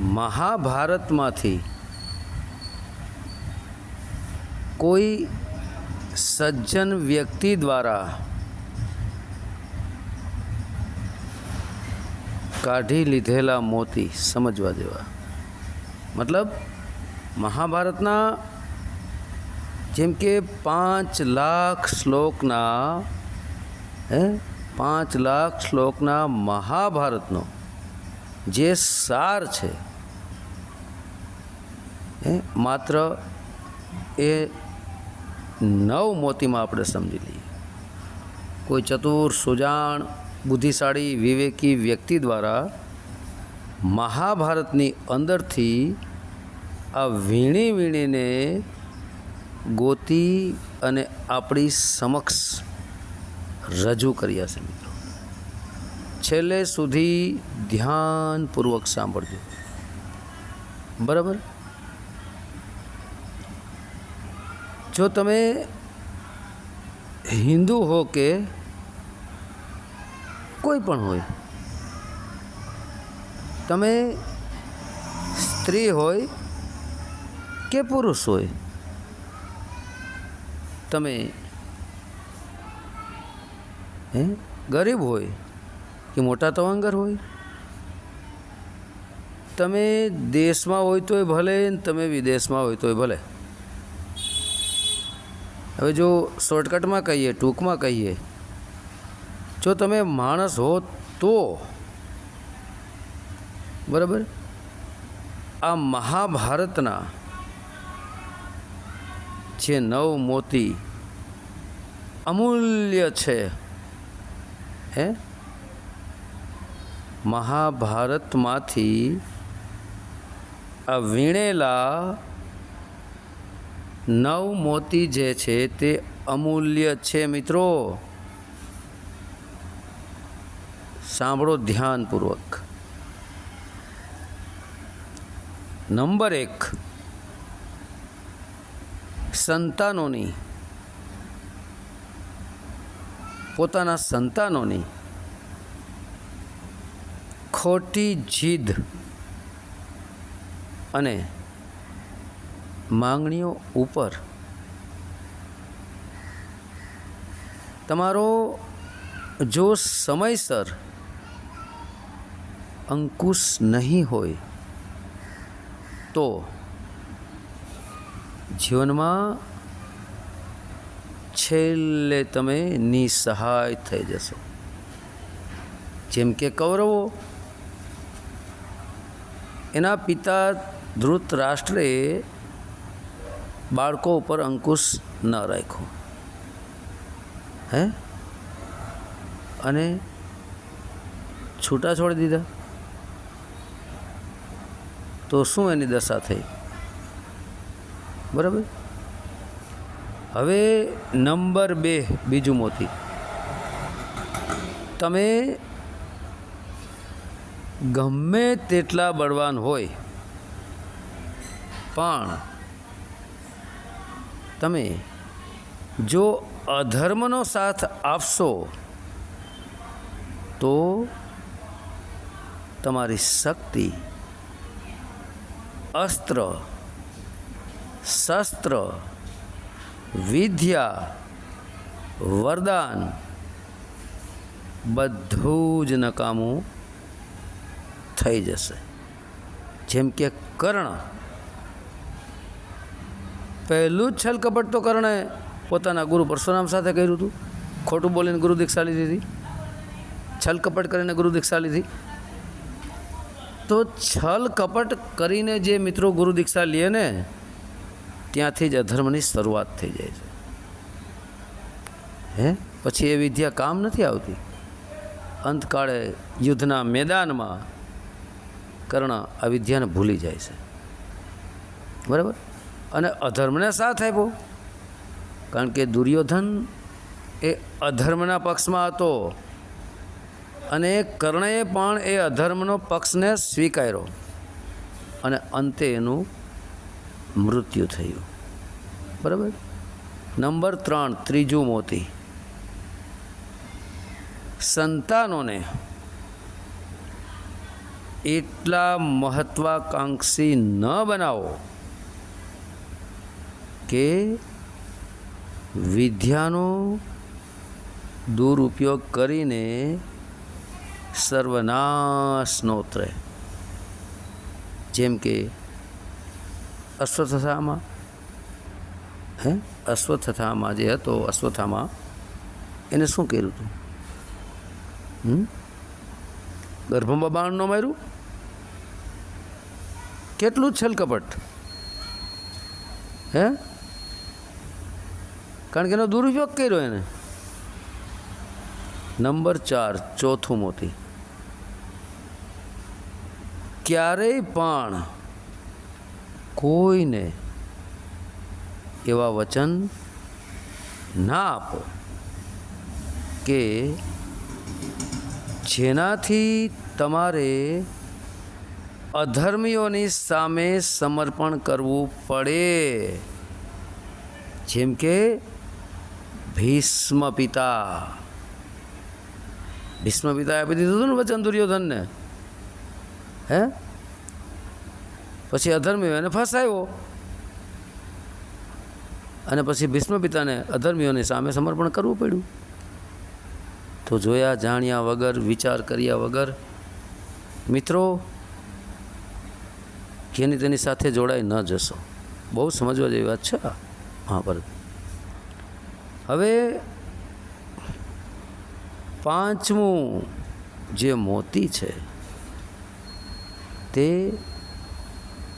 મહાભારતમાંથી કોઈ સજ્જન વ્યક્તિ દ્વારા કાઢી લીધેલા મોતી સમજવા જેવા. મતલબ, મહાભારતના જેમ કે પાંચ લાખ શ્લોકના, હે, પાંચ લાખ શ્લોકના મહાભારતનો જે સાર છે હે? માત્ર એ નવ મોતીમાં આપણે સમજી લઈએ. કોઈ ચતુર, સુજાણ, બુદ્ધિશાળી, વિવેકી વ્યક્તિ દ્વારા મહાભારતની અંદરથી આ વીણી વીણીને ગોતી અને આપણી સમક્ષ રજૂ કર્યા છે મિત્રો. છેલ્લે સુધી ધ્યાનપૂર્વક સાંભળજો. બરાબર? જો તમે હિન્દુ હો કે કોઈ પણ હોય, તમે સ્ત્રી હોય કે પુરુષ હોય, તમે, હે, ગરીબ હોય કે મોટા તવંગર હોય, તમે દેશમાં હોય તોય ભલે તમે વિદેશમાં હોય તોય ભલે. હવે જો શોર્ટકટમાં કહીએ, ટૂંકમાં કહીએ, જો તમે માણસ હો તો, બરાબર? આ મહાભારતના જે નવ મોતી અમૂલ્ય છે, હે? મહાભારતમાંથી આ વીણેલા નવ મોતી જે છે તે અમૂલ્ય છે મિત્રો. સાંભળો ધ્યાનપૂર્વક. નંબર એક. સંતાનોની. પોતાના સંતાનોની. ખોટી જીદ. અને માંગણીઓ ઉપર. તમારો જો સમયસર અંકુશ નહીં હોય, તો જીવનમાં છેલ્લે તમે નિસહાય થઈ જશો. જેમ કે કૌરવો એના પિતા ધૃતરાષ્ટ્રે બાળકો ઉપર અંકુશ ન રાખ્યો. હે? અને છૂટા છોડી દીધા. તો શું એની દશા થઈ? બરાબર? હવે નંબર બે, બીજું મોતી. તમે ગમે તેટલા બળવાન હોય, પણ તમે જો અધર્મનો સાથ આપશો, તો તમારી શક્તિ, અસ્ત્ર, શસ્ત્ર, વિદ્યા, વરદાન બધું જ નકામું થઈ જશે. જેમ કે કર્ણ પહેલું જ છલકપટ તો કરણે પોતાના ગુરુ પરશુરામ સાથે કર્યું હતું. ખોટું બોલીને ગુરુ દીક્ષા લીધી હતી. છલકપટ કરીને ગુરુ દીક્ષા લીધી. તો છલ કપટ કરીને જે મિત્રો ગુરુ દીક્ષા લે ને, ત્યાંથી જ અધર્મની શરૂઆત થઈ જાય છે. હે? પછી એ વિદ્યા કામ નથી આવતી. અંતકાળે યુદ્ધના મેદાનમાં કર્ણ આ વિદ્યાને ભૂલી જાય છે. બરાબર? અને અધર્મને સાથ આપ્યો. કારણ કે દુર્યોધન એ અધર્મના પક્ષમાં હતો અને કર્ણએ પણ એ અધર્મનો પક્ષને સ્વીકાર્યો. અને અંતે એનું મૃત્યુ થયું. બરાબર? નંબર ત્રણ, ત્રીજું મોતી. સંતાનોને એટલા મહત્વાકાંક્ષી ન બનાવો કે વિદ્યાનો દુરુપયોગ કરીને સર્વનાશનો ઉતરે જેમ કે અશ્વત્થામાં હે? અશ્વત્થામાં જે હતો, અશ્વથામાં એને શું કર્યું હતું હમ? ગર્ભમાં બાણ ન માર્યું? કેટલું છલકપટ. હે? કારણ કે એનો દુરુપયોગ કર્યો એને. નંબર ચાર, ચોથું મોતી. ક્યારેય પણ કોઈને એવા વચન ના આપો કે જેનાથી તમારે અધર્મીઓની સામે સમર્પણ કરવું પડે. જેમ કે ભીષ્મ પિતા ભીષ્મ પિતાએ આપી દીધું હતું ને વચન દુર્યોધનને? હે? પછી અધર્મીઓ એને ફસાયો. અને પછી ભીષ્મ પિતાને અધર્મીઓની સામે સમર્પણ કરવું પડ્યું. તો જોયા, જાણ્યા વગર, વિચાર કર્યા વગર, મિત્રો, જેની તેની સાથે જોડાઈ ન જશો. બહુ સમજવા જેવી વાત છે મહાભારત હવે પાંચમું જે મોતી છે, તે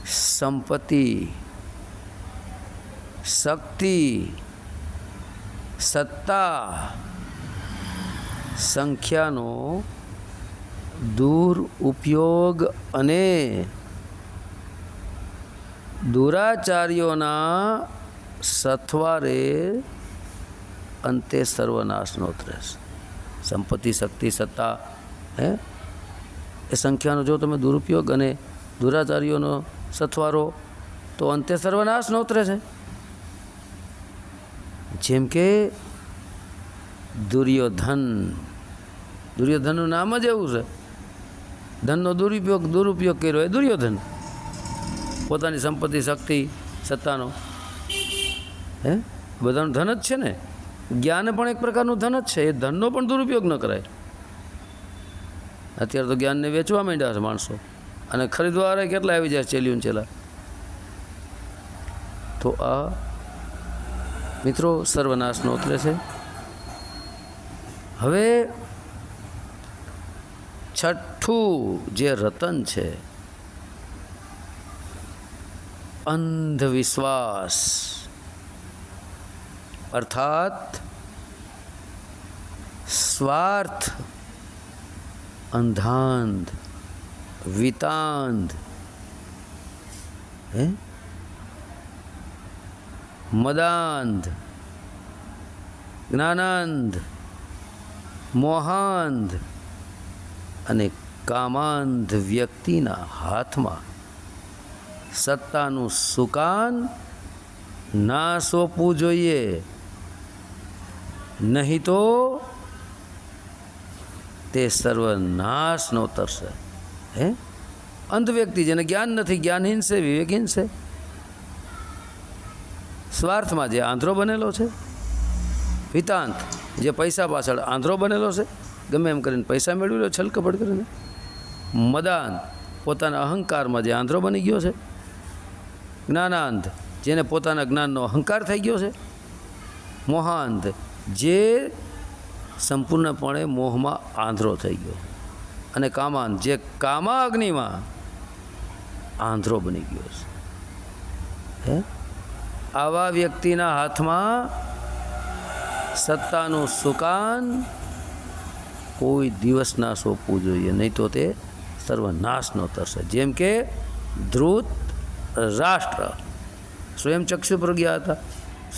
સંપત્તિ, શક્તિ, સત્તા સંખ્યાનો દૂર ઉપયોગ અને દુરાચાર્યોના સથવારે અંતે સર્વનાશનો ત્રેસ. સંપત્તિ, શક્તિ, સત્તા, હે? એ સંખ્યાનો જો તમે દુરુપયોગ અને દુરાચાર્યોનો સથવારો, તો અંતે સર્વનાશ નોતરે છે જેમ કે દુર્યોધન. દુર્યોધનનું નામ જ એવું છે. ધનનો દુરુપયોગ દુરુપયોગ કર્યો એ દુર્યોધન. પોતાની સંપત્તિ, શક્તિ, સત્તાનો. હે? બધાનું ધન જ છે ને? જ્ઞાન પણ એક પ્રકારનું ધન જ છે. એ ધનનો પણ દુરુપયોગ ન કરાય. અત્યારે તો જ્ઞાનને વેચવા માંડ્યા છે માણસો. અને ખરીદવા કેટલા આવી જાય ચેલ્યું ચેલા. તો આ મિત્રો સર્વનાશનો ઉતરે છે. હવે છઠ્ઠું જે રતન છે, અંધવિશ્વાસ. અર્થાત સ્વાર્થ, અંધાંધ, વિતાંધ, હે? મદાંધ, જ્ઞાનાંધ, મોહાંધ અને કામાંધ વ્યક્તિના હાથમાં સત્તાનું સુકાન ના સોંપવું જોઈએ. નહીં તો તે સર્વનાશનો તરશે હે? અંધ વ્યક્તિ જેને જ્ઞાન નથી, જ્ઞાનહીન છે, વિવેકહીન છે. સ્વાર્થમાં જે આંધ્રો બનેલો છે હિતાંત જે પૈસા પાછળ આંધ્રો બનેલો છે, ગમે એમ કરીને પૈસા મેળવી લો, છલકપટ કરીને. મદાન પોતાના અહંકારમાં જે આંધ્રો બની ગયો છે, જ્ઞાનાંધ જેને પોતાના જ્ઞાનનો અહંકાર થઈ ગયો છે, મોહાંધ જે સંપૂર્ણપણે મોહમાં આંધ્રો થઈ ગયો. અને કામાન, જે કામા અગ્નિમાં આંધ્રો બની ગયો છે. હે? આવા વ્યક્તિના હાથમાં સત્તાનું સુકાન કોઈ દિવસ ના સોંપવું જોઈએ, નહીં તો તે સર્વનાશનો તરશે. જેમ કે ધ્રુત રાષ્ટ્ર. સ્વયં ચક્ષુ પ્રજ્ઞા હતા,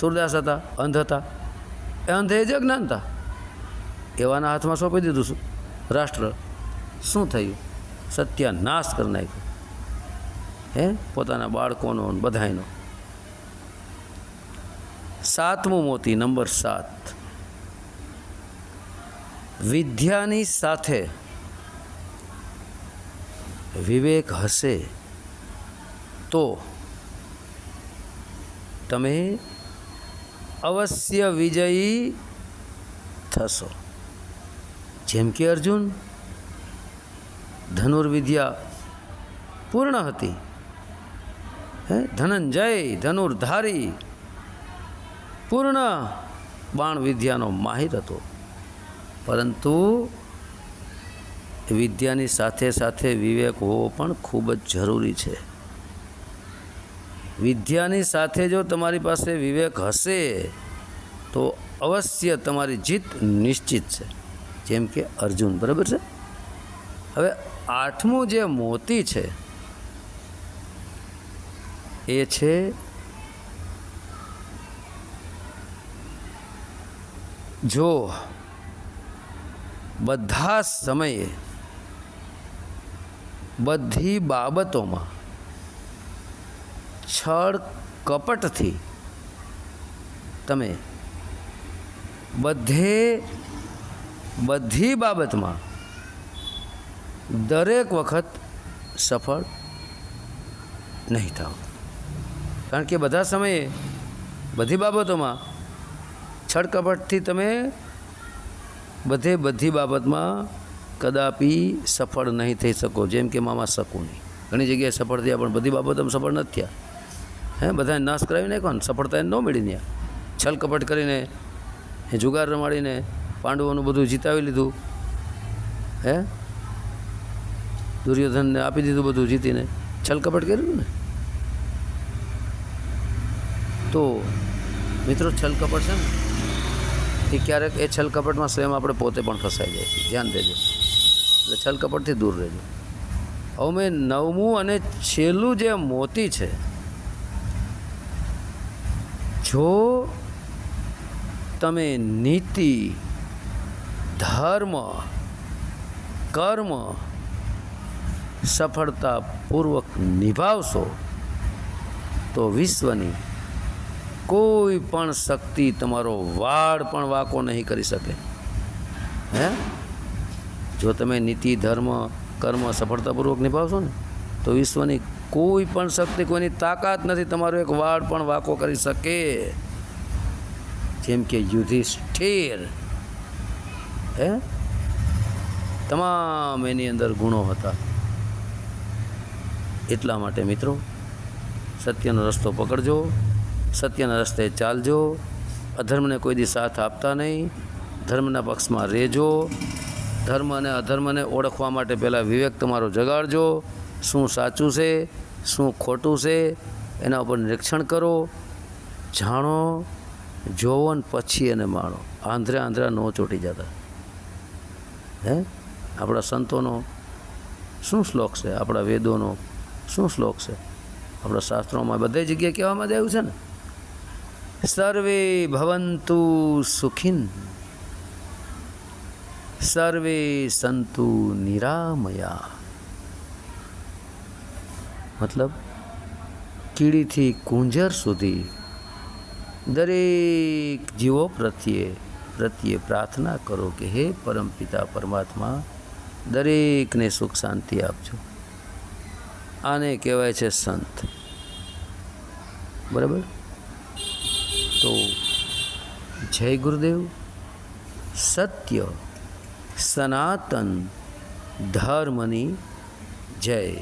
સુરદાસ હતા, અંધ હતા. એ અંધે જ જ્ઞાનતા એવાના હાથમાં સોંપી દીધું શું રાષ્ટ્ર, શું થયું? સત્યાનાશ કરી નાખ્યો. હે? પોતાના બાળકોનો બધાયનો. સાતમું મોતી, નંબર સાત. વિદ્યાની સાથે વિવેક હશે તો તમે અવશ્ય વિજયી થશો. જેમ કે અર્જુન, ધનુર્વિદ્યા પૂર્ણ હતી. હે, ધનંજય ધનુર્ધારી પૂર્ણ બાણ વિદ્યાનો માહિર હતો. પરંતુ વિદ્યાની સાથે સાથે વિવેક હોવો પણ ખૂબ જ જરૂરી છે. વિદ્યાની સાથે જો તમારી પાસે વિવેક હશે, તો અવશ્ય તમારી જીત નિશ્ચિત છે. જેમ કે અર્જુન, બરાબર છે? હવે આઠમું જે મોતી છે, એ છે જો બધા સમયે બધી બાબતોમાં છળ કપટથી તમે બધે બધી બાબતમાં દરેક વખત સફળ નહીં થાવ કારણ કે બધા સમયે બધી બાબતોમાં છળકપટથી તમે બધે બધી બાબતમાં કદાપી સફળ નહીં થઈ શકો. જેમ કે મામા શકુની. ઘણી જગ્યાએ સફળ થયા પણ બધી બાબતોમાં સફળ નથી થયા. હે બધાને નાશ કરાવી નાખ્યો ને સફળતા એને ન મળી ત્યાં છલકપટ કરીને એ જુગાર રમાડીને પાંડવોનું બધું જીતાવી લીધું. હે? દુર્યોધનને આપી દીધું બધું જીતીને. છલકપટ કર્યું ને? તો, મિત્રો છલકપટ છે ને, એ ક્યારેક એ છલકપટમાં સ્વયં આપણે પોતે પણ ફસાઈ જાય છે. ધ્યાન દેજો. એટલે છલકપટથી દૂર રહેજો. હવે મેં નવમું અને છેલ્લું જે મોતી છે જો તમે નીતિ, ધર્મ, કર્મ સફળતાપૂર્વક નિભાવશો, તો વિશ્વની કોઈ પણ શક્તિ તમારો વાળ પણ વાંકો નહીં કરી શકે. હે? જો તમે નીતિ, ધર્મ, કર્મ સફળતાપૂર્વક નિભાવશો ને, તો વિશ્વની કોઈ પણ શક્તિ, કોઈની તાકાત નથી. તમારો એક વાળ પણ વાંકો કરી શકે. જેમ કે યુધિષ્ઠિર. હે? તમામ એની અંદર ગુણો હતા. એટલા માટે મિત્રો, સત્યનો રસ્તો પકડજો. સત્યના રસ્તે ચાલજો. અધર્મને કોઈ દી સાથ આપતા નહીં. ધર્મના પક્ષમાં રહેજો. ધર્મ અને અધર્મને ઓળખવા માટે પહેલાં વિવેક તમારો જગાડજો. શું સાચું છે? શું ખોટું છે, એના ઉપર નિરીક્ષણ કરો, જાણો, જોવો ને પછી એને માણો. આંધ્રે આંધ્રા ન ચોટી જતા. હે? આપણા સંતોનો શું શ્લોક છે? આપણા વેદોનો શું શ્લોક છે? આપણા શાસ્ત્રોમાં બધે જગ્યાએ કહેવામાં જ આવ્યું છે ને. સર્વે ભવંતુ સુખીન. સર્વે સંતુ નિરામયા. મતલબ કીડીથી કુંજર સુધી દરેક જીવો પ્રત્યે પ્રત્યે પ્રાર્થના કરો કે હે પરમપિતા પરમાત્મા, દરેકને સુખ શાંતિ આપજો. આને કહેવાય છે સંત. બરાબર? તો જય ગુરુદેવ. સત્ય, સનાતન ધર્મની જય.